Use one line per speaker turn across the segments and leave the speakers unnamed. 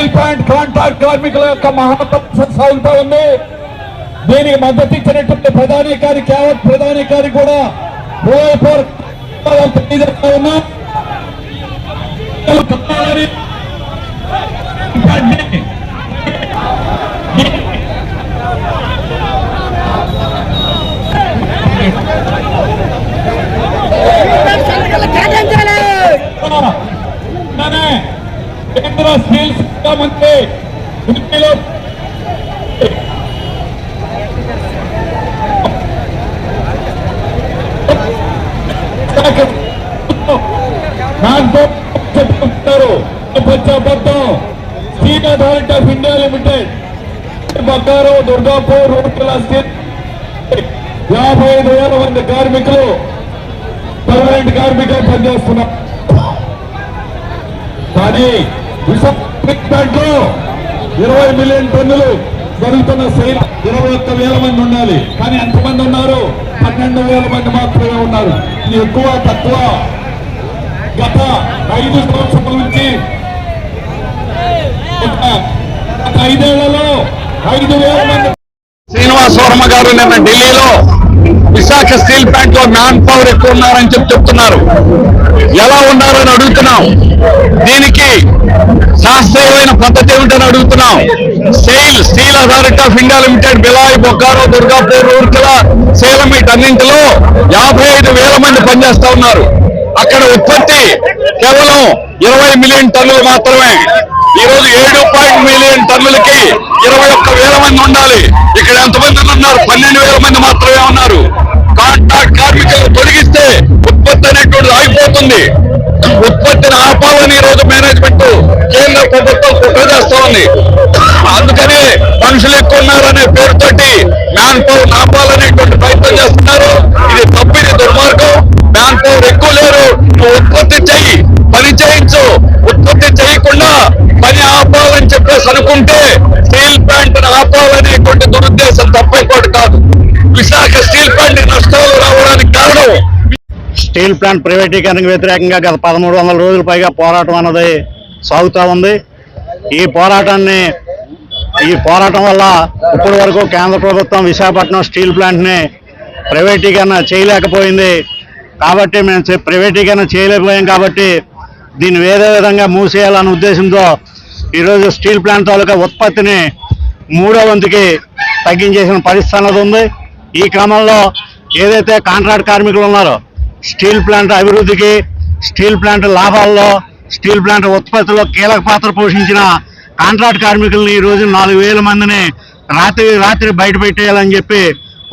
Steel plant contract కార్మికుల యొక్క మహాపక్షం సాగుతా ఉంది. దీనికి మద్దతు ఇచ్చినటువంటి ప్రధాని గారి యావత్ ప్రధాని గారికి కూడా హృదయపూర్వక తెలియజేస్తా ఉన్నా కావాలని అలానే కేంద్ర స్టీల్ శాఖ మంత్రి ఢిల్లీలో దాంతో చెప్పుకుంటారు పంచాబద్ధం steel authority of India limited. బంగారు దుర్గాపూర్ రూట్ల యాభై ఐదు వేల మంది కార్మికులు పర్మనెంట్ కార్మికులు పనిచేస్తున్నారు. కానీ విశాఖపట్నంలో ఇరవై మిలియన్ టన్నులు జరుగుతున్న శైలి ఇరవై ఒక్క వేల మంది ఉండాలి. కానీ ఎంతమంది ఉన్నారు? పన్నెండు వేల మంది మాత్రమే ఉన్నారు. ఇది ఎక్కువ తక్కువ గత ఐదు సంవత్సరాల నుంచి ఐదేళ్ళలో ఐదు వేల మంది
శ్రీనివాస్ వర్మ గారు నిన్న ఢిల్లీలో విశాఖ స్టీల్ ప్లాంట్లో మ్యాన్ పవర్ ఎక్కువ ఉన్నారని చెప్పి చెప్తున్నారు. ఎలా ఉన్నారని అడుగుతున్నాం. దీనికి శాస్త్రీయమైన పద్ధతి ఏమిటని అడుగుతున్నాం? Steel steel authority of India limited Bhilai Bokaro Durgapur Rourkela Salem వీటన్నింటిలో యాభై ఐదు వేల మంది పనిచేస్తా ఉన్నారు. అక్కడ ఉత్పత్తి కేవలం ఇరవై మిలియన్ టన్నులు మాత్రమే. ఈరోజు ఏడు పాయింట్ మిలియన్ టన్నులకి ఇరవై ఒక్క వేల మంది ఉండాలి. ఇక్కడ ఎంతమంది ఉన్నారు? పన్నెండు వేల మంది మాత్రమే ఉన్నారు. కాంట్రాక్ట్ కార్మికులు తొలగిస్తే అనేటువంటిది ఉత్పత్తిని ఆపాలని ఈ రోజు మేనేజ్మెంట్ కేంద్ర ప్రభుత్వం కుట్ర చేస్తా ఉంది అందుకనే మనుషులు ఎక్కువ ఉన్నారనే పేరుతోటి మ్యాన్ పవర్ ఆపాలనేటువంటి ప్రయత్నం చేస్తున్నారు. స్టీల్ ప్లాంట్
ప్రైవేటీకరణకు వ్యతిరేకంగా గత పదమూడు వందల రోజుల పైగా పోరాటం అన్నది సాగుతూ ఉంది. ఈ పోరాటాన్ని ఈ పోరాటం వల్ల ఇప్పటి వరకు కేంద్ర ప్రభుత్వం విశాఖపట్నం స్టీల్ ప్లాంట్ని ప్రైవేటీకరణ చేయలేకపోయింది. కాబట్టి మేము ప్రైవేటీకరణ చేయలేకపోయాం కాబట్టి దీన్ని వేరే విధంగా మూసేయాలనే ఉద్దేశంతో ఈరోజు స్టీల్ ప్లాంట్ తాలూకా ఉత్పత్తిని మూడో వంతుకి తగ్గించేసిన పరిస్థితి అన్నది ఉంది. ఈ క్రమంలో ఏదైతే కాంట్రాక్ట్ కార్మికులు ఉన్నారో స్టీల్ ప్లాంట్ అభివృద్ధికి స్టీల్ ప్లాంట్ లాభాల్లో స్టీల్ ప్లాంట్ ఉత్పత్తిలో కీలక పాత్ర పోషించిన కాంట్రాక్ట్ కార్మికుల్ని ఈ రోజు నాలుగు వేల మందిని రాత్రి రాత్రి బయట పెట్టేయాలని చెప్పి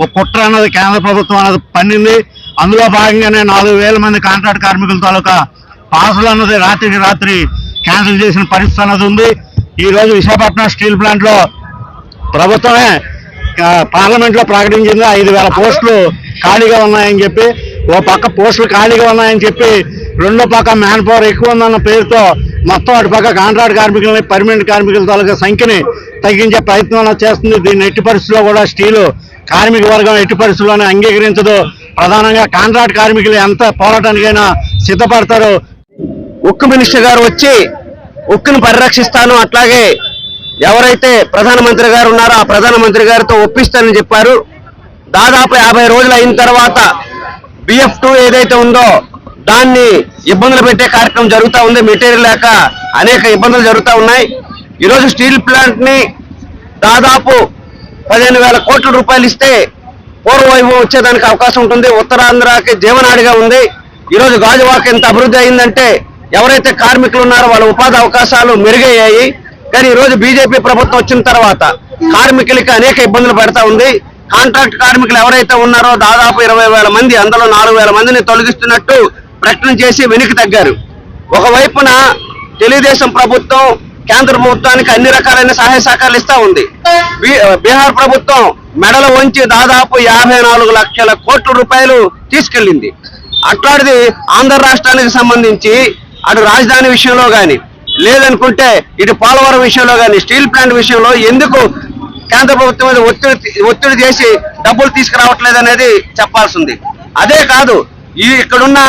ఒక కుట్ర అన్నది కేంద్ర ప్రభుత్వం అన్నది పన్నింది. అందులో భాగంగానే నాలుగు వేల మంది కాంట్రాక్ట్ కార్మికుల తాలూకా పాసులు అన్నది రాత్రికి రాత్రి క్యాన్సిల్ చేసిన పరిస్థితి అన్నది ఉంది. ఈరోజు విశాఖపట్నం స్టీల్ ప్లాంట్లో ప్రభుత్వమే పార్లమెంట్లో ప్రకటించింది ఐదు వేల పోస్టులు ఖాళీగా ఉన్నాయని చెప్పి ఓ పక్క పోస్టులు ఖాళీగా ఉన్నాయని చెప్పి రెండో పక్క మ్యాన్ పవర్ ఎక్కువ ఉందన్న పేరుతో మొత్తం అటు పక్క కాంట్రాక్ట్ కార్మికులని పర్మనెంట్ కార్మికుల తాలూకా సంఖ్యని తగ్గించే ప్రయత్నం చేస్తుంది. దీన్ని ఎట్టి పరిస్థితుల్లో కూడా స్టీలు కార్మిక వర్గం ఎట్టి పరిస్థితుల్లోనే అంగీకరించదు. ప్రధానంగా కాంట్రాక్ట్ కార్మికులు ఎంత పోరాటానికైనా సిద్ధపడతారు.
ఉక్కు మినిస్టర్ గారు వచ్చి ఉక్కును పరిరక్షిస్తాను అట్లాగే ఎవరైతే ప్రధానమంత్రి గారు ఉన్నారో ఆ ప్రధానమంత్రి గారితో ఒప్పిస్తానని చెప్పారు. దాదాపు యాభై రోజులు అయిన తర్వాత బిఎఫ్ టూ ఏదైతే ఉందో దాన్ని ఇబ్బందులు పెట్టే కార్యక్రమం జరుగుతూ ఉంది. మెటీరియల్ లేక అనేక ఇబ్బందులు జరుగుతూ ఉన్నాయి. ఈరోజు స్టీల్ ప్లాంట్ని దాదాపు పదిహేను వేల కోట్ల రూపాయలు ఇస్తే పూర్వవైభవం వచ్చేదానికి అవకాశం ఉంటుంది. ఉత్తరాంధ్రకి జీవనాడిగా ఉంది. ఈరోజు గాజువాక ఎంత అభివృద్ధి అయిందంటే ఎవరైతే కార్మికులు ఉన్నారో వాళ్ళ ఉపాధి అవకాశాలు మెరుగయ్యాయి. కానీ ఈరోజు బీజేపీ ప్రభుత్వం వచ్చిన తర్వాత కార్మికులకి అనేక ఇబ్బందులు పెడతా ఉంది. కాంట్రాక్ట్ కార్మికులు ఎవరైతే ఉన్నారో దాదాపు ఇరవై వేల మంది అందులో నాలుగు వేల మందిని తొలగిస్తున్నట్టు ప్రకటన చేసి వెనక్కి తగ్గారు. ఒకవైపున తెలుగుదేశం ప్రభుత్వం కేంద్ర ప్రభుత్వానికి అన్ని రకాలైన సహాయ సహకారాలు ఇస్తా ఉంది. బీ- బీహార్ ప్రభుత్వం మెడలు వంచి దాదాపు యాభై నాలుగు లక్షల కోట్ల రూపాయలు తీసుకెళ్ళింది అట్లాంటిది ఆంధ్ర రాష్ట్రానికి సంబంధించి అటు రాజధాని విషయంలో కానీ లేదనుకుంటే ఇటు పోలవరం విషయంలో కానీ స్టీల్ ప్లాంట్ విషయంలో ఎందుకు కేంద్ర ప్రభుత్వం మీద ఒత్తిడి ఒత్తిడి చేసి డబ్బులు తీసుకురావట్లేదు అనేది చెప్పాల్సింది. అదే కాదు ఈ ఇక్కడున్న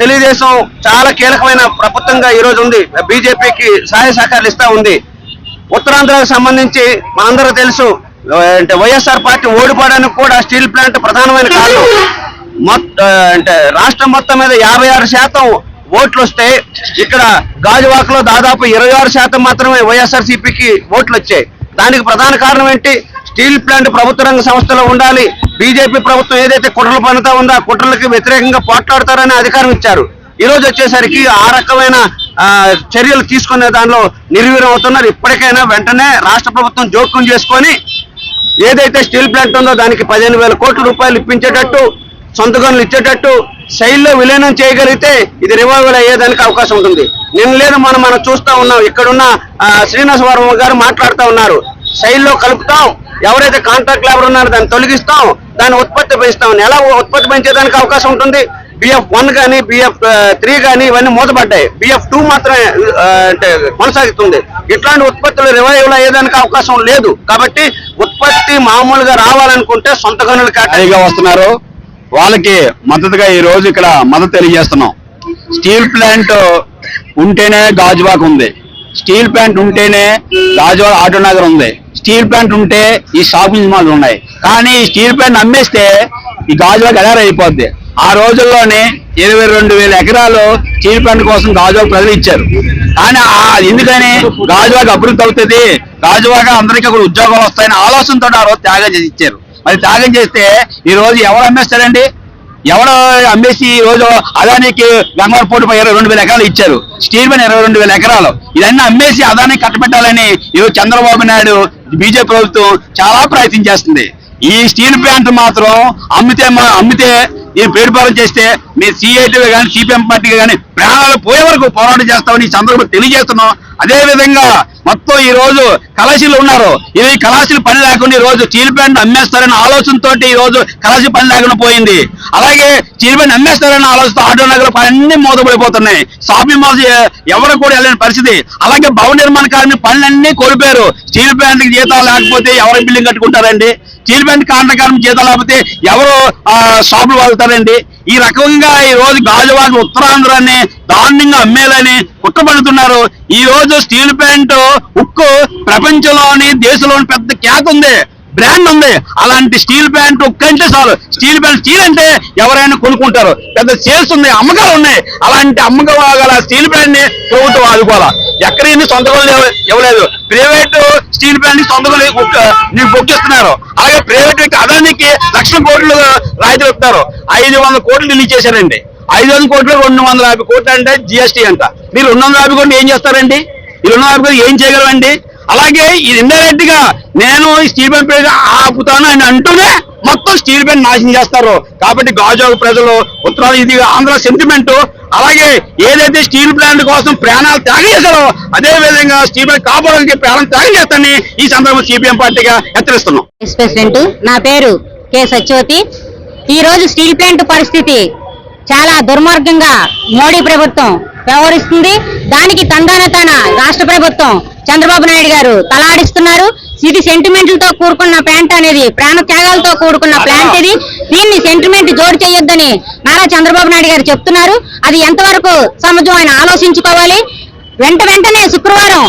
తెలుగుదేశం చాలా కీలకమైన ప్రభుత్వంగా ఈరోజు ఉంది. బీజేపీకి సహాయ సహకారాలు ఇస్తా ఉంది. ఉత్తరాంధ్రకు సంబంధించి మనందరూ తెలుసు అంటే వైఎస్ఆర్ పార్టీ ఓడిపోవడానికి కూడా స్టీల్ ప్లాంట్ ప్రధానమైన కారణం. మొత్తం అంటే రాష్ట్రం మొత్తం మీద యాభై ఆరు శాతం ఓట్లు వస్తే ఇక్కడ గాజువాకలో దాదాపు ఇరవై ఆరు శాతం మాత్రమే వైఎస్ఆర్సీపీకి ఓట్లు వచ్చాయి దానికి ప్రధాన కారణం ఏంటి? స్టీల్ ప్లాంట్ ప్రభుత్వ రంగ సంస్థలో ఉండాలి. బీజేపీ ప్రభుత్వం ఏదైతే కుట్రలు పనుతా ఉందో ఆ కుట్రలకి వ్యతిరేకంగా పోట్లాడతారని అధికారం ఇచ్చారు. ఈ రోజు వచ్చేసరికి ఆ రకమైన చర్యలు తీసుకునే దానిలో నిర్వీర్యం అవుతున్నారు. ఇప్పటికైనా వెంటనే రాష్ట్ర ప్రభుత్వం జోక్యం చేసుకొని ఏదైతే స్టీల్ ప్లాంట్ ఉందో దానికి పదిహేను వేల కోట్ల రూపాయలు ఇప్పించేటట్టు సొంత గనులు ఇచ్చేటట్టు శైలిలో విలీనం చేయగలిగితే ఇది రివైవల్ అయ్యేదానికి అవకాశం ఉంటుంది. నిన్న లేదు మనం మనం చూస్తా ఉన్నాం ఇక్కడున్న ఆ, శ్రీనివాస వర్మ గారు మాట్లాడుతూ ఉన్నారు. శైలిలో కలుపుతాం ఎవరైతే కాంట్రాక్ట్ లేబర్ ఉన్నారో దాన్ని తొలగిస్తాం దాని ఉత్పత్తి పెంచుతాం ఎలా ఉత్పత్తి పెంచేదానికి అవకాశం ఉంటుంది? బిఎఫ్ వన్ కానీ బిఎఫ్ త్రీ కానీ ఇవన్నీ మూతపడ్డాయి. బిఎఫ్ టూ మాత్రమే అంటే కొనసాగుతుంది. ఇట్లాంటి ఉత్పత్తులు రివైవల్ అయ్యేదానికి అవకాశం లేదు. కాబట్టి ఉత్పత్తి మామూలుగా రావాలనుకుంటే సొంత గనులు
వస్తున్నారు. వాళ్ళకి మద్దతుగా ఈ రోజు ఇక్కడ మద్దతు తెలియజేస్తున్నాం. స్టీల్ ప్లాంట్ ఉంటేనే గాజువాక్ ఉంది. స్టీల్ ప్లాంట్ ఉంటేనే గాజువాక్ ఆటో నగర్ ఉంది. స్టీల్ ప్లాంట్ ఉంటే ఈ షాపింగ్ మాల్ ఉన్నాయి. కానీ ఈ స్టీల్ ప్లాంట్ అమ్మేస్తే ఈ గాజువాక్ ఎడారి అయిపోద్ది. ఆ రోజుల్లోనే ఇరవై రెండు వేల ఎకరాలు స్టీల్ ప్లాంట్ కోసం గాజువాక్ ప్రజలు ఇచ్చారు. కానీ ఆ- ఎందుకని గాజువాక్ అభివృద్ధి అవుతుంది? గాజువాక అందరికీ కూడా ఉద్యోగాలు వస్తాయని ఆలోచనతో ఆ రోజు త్యాగం చేసి ఇచ్చారు. మరి త్యాగం చేస్తే ఈ రోజు ఎవరు అమ్మేస్తారండి? ఎవరు అమ్మేసి ఈ రోజు అదానికి గంగవరపోటు ఇరవై రెండు వేల ఎకరాలు ఇచ్చారు. స్టీల్ పైన ఇరవై రెండు వేల ఎకరాలు. ఇదన్నీ అమ్మేసి అదానికి కట్టబెట్టాలని ఈరోజు చంద్రబాబు నాయుడు బీజేపీ ప్రభుత్వం చాలా ప్రయత్నం చేస్తుంది. ఈ స్టీల్ ప్లాంట్ మాత్రం అమ్మితే మా- అమ్మితే ఈ పేరుపాలన చేస్తే మీ సిఐటి కానీ సిపిఎం పార్టీ కానీ ప్రాణాలు పోయే వరకు పోరాటం చేస్తామని ఈ సందర్భంగా తెలియజేస్తున్నాం. అదే విధంగా మొత్తం ఈ రోజు కళాశీలు ఉన్నారు. ఇవి కళాశీలు పని లేకుండా ఈ రోజు స్టీల్ ప్లాంట్ అమ్మేస్తారనే ఆలోచనతో ఈ రోజు కళాశీ పని లేకుండా పోయింది. అలాగే స్టీల్ ప్లాంట్ అమ్మేస్తారనే ఆలోచనతో ఆటో నగర అన్ని మూతపడిపోతున్నాయి. షాపింగ్ మాల్స్ ఎవరు కూడా వెళ్ళని పరిస్థితి. అలాగే భవన నిర్మాణ కార్మిక పనులన్నీ కోల్పోయారు. స్టీల్ ప్లాంట్ జీతాలు లేకపోతే ఎవరు బిల్డింగ్ కట్టుకుంటారండి? స్టీల్ ప్లాంట్ కాంట్రాక్ట్ కార్మిక జీతాలు లేకపోతే ఎవరు ఆ, షాపులు వాళ్తారండి? ఈ రకంగా ఈ రోజు గాజువాక ఉత్తరాంధ్రాన్ని దారుణంగా అమ్మేలని కుట్రపడుతున్నారు ఈ రోజు స్టీల్ ప్లాంట్ ఉక్కు ప్రపంచంలోని దేశంలోని పెద్ద క్యాక్ ఉంది బ్రాండ్ ఉంది. అలాంటి స్టీల్ ప్లాంట్ ఉక్కు అంటే చాలు. స్టీల్ ప్లాంట్ స్టీల్ అంటే ఎవరైనా కొనుక్కుంటారు. పెద్ద సేల్స్ ఉన్నాయి అమ్మకాలు ఉన్నాయి. అలాంటి అమ్మకాల స్టీల్ ప్లాంట్ని ప్రభుత్వం ఆదుకోవాలా? ఎక్కడ సొంతకం ఇవ్వలేదు. ప్రైవేట్ స్టీల్ ప్లాంట్ సొంతకం బుక్- చేస్తున్నారు. ఇస్తున్నారు అలాగే ప్రైవేట్ వ్యక్తి అదానికి లక్షల కోట్లు రాయితీ ఇస్తారు. ఐదు వందల కోట్లు రిలీజ్ చేశారండి. ఐదు వందల కోట్లు రెండు వందల యాభై కోట్లు అంటే జిఎస్టీ అంట. మీరు రెండు వందల యాభై కోట్లు ఏం చేస్తారండి? ఈ రెండు వందల యాభై కోట్లు ఏం చేయగలవండి అలాగే ఇది ఇండైరెక్ట్గా నేను ఈ స్టీల్ ప్లాంట్ ఆపుతాను అని అంటూనే మొత్తం స్టీల్ ప్లాంట్ నాశనం చేస్తారు. కాబట్టి గాజు ప్రజలు ఉత్తరాలు ఇది ఆంధ్ర సెంటిమెంట్ అలాగే ఏదైతే స్టీల్ ప్లాంట్ కోసం ప్రాణాలు త్యాగం చేశారో అదే విధంగా స్టీల్ ప్లాంట్ కాపాడడానికి ప్రాణం త్యాగం చేస్తానని ఈ సందర్భంగా సిపిఎం పార్టీగా హెచ్చరిస్తున్నాం.
ప్రెసిడెంట్ నా పేరు కె సత్యవతి. ఈ రోజు స్టీల్ ప్లాంట్ పరిస్థితి చాలా దుర్మార్గంగా మోడీ ప్రభుత్వం వ్యవహరిస్తుంది. దానికి తందాన తన రాష్ట్ర ప్రభుత్వం చంద్రబాబు నాయుడు గారు తలాడిస్తున్నారు. ఇది సెంటిమెంట్లతో కూడుకున్న ప్లాంట్ అనేది ప్రాణ త్యాగాలతో కూడుకున్న ప్లాంట్ ఇది. దీన్ని సెంటిమెంట్ జోడు చేయొద్దని నారా చంద్రబాబు నాయుడు గారు చెప్తున్నారు. అది ఎంతవరకు సమాజం ఆయన ఆలోచించుకోవాలి. వెంట వెంటనే శుక్రవారం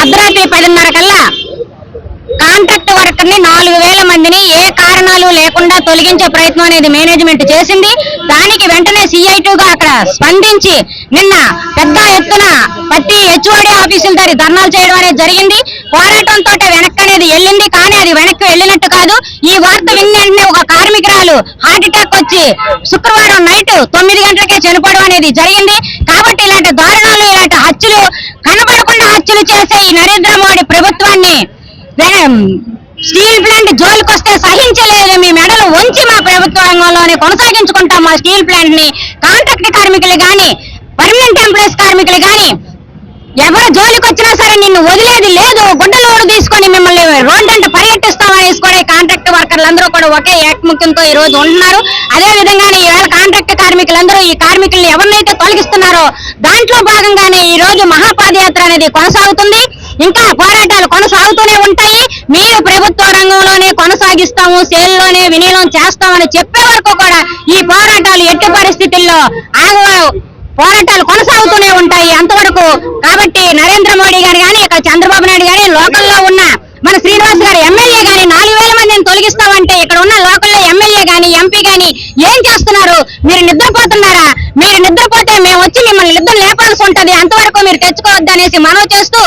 అర్ధరాత్రి పదిన్నర కల్లా కాంట్రాక్ట్ వర్కర్ని నాలుగు వేల మందిని ఏ కారణాలు లేకుండా తొలగించే ప్రయత్నం అనేది మేనేజ్మెంట్ చేసింది. దానికి వెంటనే సిఐటిగా గా అక్కడ స్పందించి నిన్న పెద్ద ఎత్తున ప్రతి హెచ్ఓడి ఆఫీసుల దగ్గర ధర్నాలు చేయడం అనేది జరిగింది. పోరాటంతో వెనక్కి అనేది వెళ్ళింది. కానీ అది వెనక్కి వెళ్ళినట్టు కాదు. ఈ వార్త విన్న వెంటనే ఒక కార్మికురాలు హార్ట్ అటాక్ వచ్చి శుక్రవారం నైట్ తొమ్మిది గంటలకే చనిపోవడం అనేది జరిగింది. కాబట్టి ఇలాంటి దారుణాలు ఇలాంటి హత్యలు కనబడకుండా హత్యలు చేసే ఈ నరేంద్ర మోడీ ప్రభుత్వం స్టీల్ ప్లాంట్ జోలికి వస్తే సహించలేదు. మీ మెడలు వంచి మా ప్రభుత్వ రంగంలోనే కొనసాగించుకుంటాం మా స్టీల్ ప్లాంట్ని కాంట్రాక్ట్ కార్మికులు గాని పర్మనెంట్ ఎంప్లాయీస్ కార్మికులు గాని ఎవరు జోలికి వచ్చినా సరే నిన్ను వదిలేది లేదు. గుడ్డలోడు తీసుకొని మిమ్మల్ని రోడ్డంట పర్యటిస్తామనేసి కూడా కాంట్రాక్ట్ వర్కర్లు అందరూ కూడా ఒకే ఏకముఖ్యంతో ఈ రోజు ఉంటున్నారు. అదే విధంగానే ఈవేళ కాంట్రాక్ట్ కార్మికులందరూ ఈ కార్మికుల్ని ఎవరినైతే తొలగిస్తున్నారో దాంట్లో భాగంగానే ఈ రోజు మహాపాదయాత్ర అనేది కొనసాగుతుంది. ఇంకా పోరాటాలు కొనసాగుతూనే ఉంటాయి. మీరు ప్రభుత్వ రంగంలోనే కొనసాగిస్తాము సేల్లోనే వినియోగం చేస్తామని చెప్పే వరకు కూడా ఈ పోరాటాలు ఎట్టి పరిస్థితుల్లో ఆగ పోరాటాలు కొనసాగుతూనే ఉంటాయి అంతవరకు. కాబట్టి నరేంద్ర మోడీ గారు కానీ ఇక్కడ చంద్రబాబు నాయుడు గాని లోకల్లో ఉన్న మన శ్రీనివాస్ గారు ఎమ్మెల్యే గాని నాలుగు వేల మందిని తొలగిస్తామంటే ఇక్కడ ఉన్న లోకల్లో ఎమ్మెల్యే గాని ఎంపీ గాని ఏం చేస్తున్నారు? మీరు నిద్రపోతున్నారా? మీరు నిద్రపోతే మేము వచ్చి మిమ్మల్ని నిద్ర లేపాల్సి ఉంటది. అంతవరకు మీరు తెచ్చుకోవద్దనేసి మనవి చేస్తూ